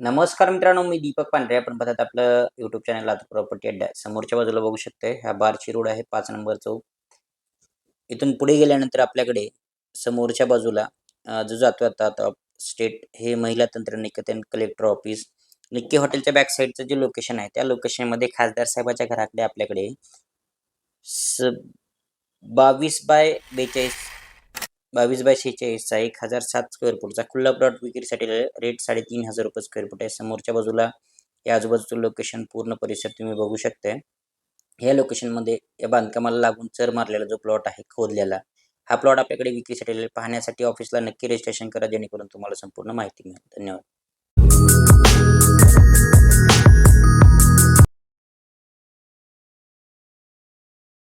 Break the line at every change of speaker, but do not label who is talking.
नमस्कार मित्रांनो मी दीपक पांढरे. आपण पाहतात आपलं युट्यूब चॅनल आता प्रॉपर्टी अड्डा. समोरच्या बाजूला बघू शकते हा बारची रोड आहे पाच नंबर चौक. इथून पुढे गेल्यानंतर आपल्याकडे समोरच्या बाजूला जो जातो आता आता स्टेट हे महिला तंत्र निकेतन कलेक्टर ऑफिस निक्की हॉटेलच्या बॅक साईडचं जे लोकेशन आहे त्या लोकेशनमध्ये खासदार साहेबाच्या घराकडे आपल्याकडे स बावीस बाय बेचाळीस बावीस बाय शेहेचाळीसचा एक हजार सात स्क्वेअर फूटचा खुल्ला प्लॉट विक्रीसाठी रेट साडेतीन हजार रुपये स्क्वेअर फूट आहे. समोरच्या बाजूला या आजूबाजूचं लोकेशन पूर्ण परिसर तुम्ही बघू शकताय. या लोकेशनमध्ये या बांधकामाला लागून चर मारलेला जो प्लॉट आहे खोदलेला हा प्लॉट आपल्याकडे विक्रीसाठी पाहण्यासाठी ऑफिसला नक्की रजिस्ट्रेशन करा जेणेकरून तुम्हाला संपूर्ण माहिती मिळेल. धन्यवाद.